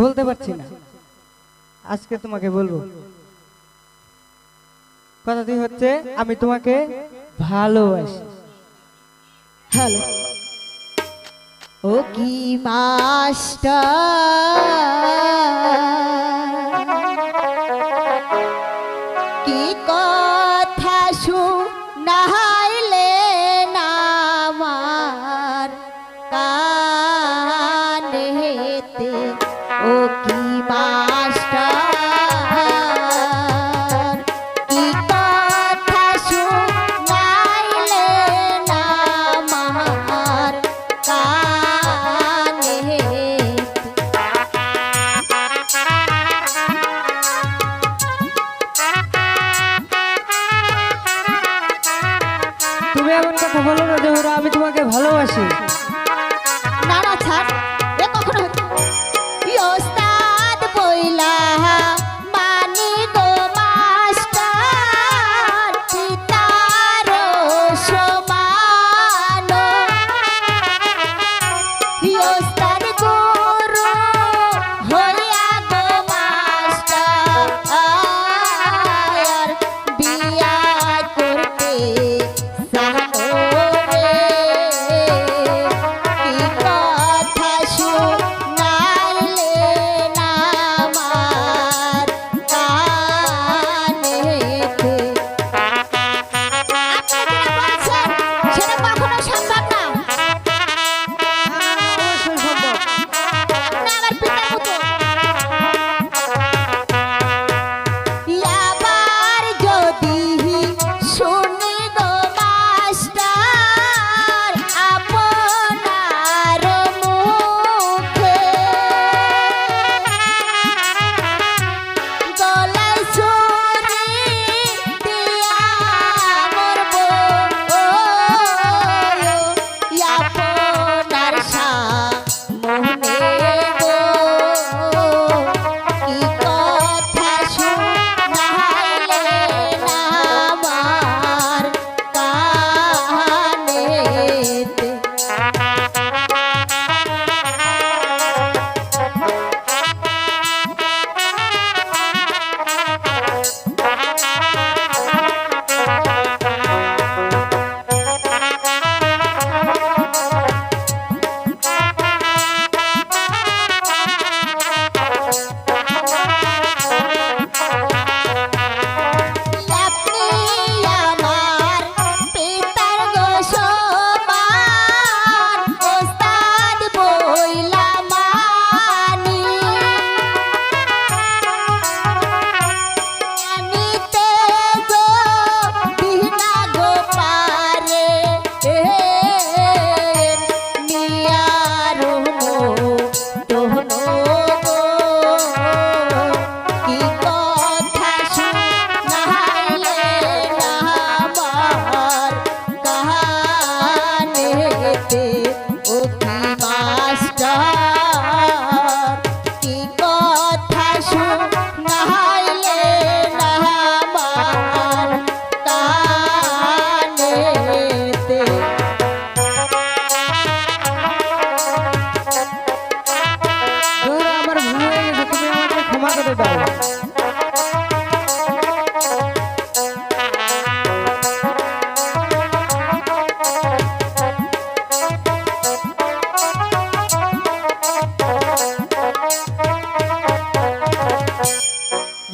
বলতে পারছি না। আজকে তোমাকে বলব। কথাটি হচ্ছে, আমি তোমাকে ভালোবাসি। হ্যালো। ও কি মাস্টার? কি কথা শুনাইলে নামার কানেতে ও কি মাস্টার তুমি এমন কথা বলো না জোহরা আমি তোমাকে ভালোবাসি। না না ছাড়।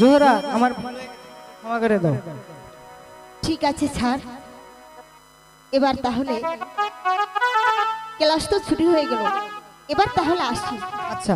জোহরা আমার ক্ষমা করে দাও। ঠিক আছে স্যার। এবার তাহলে ক্লাস তো ছুটি হয়ে গেল। এবার তাহলে আসি আচ্ছা।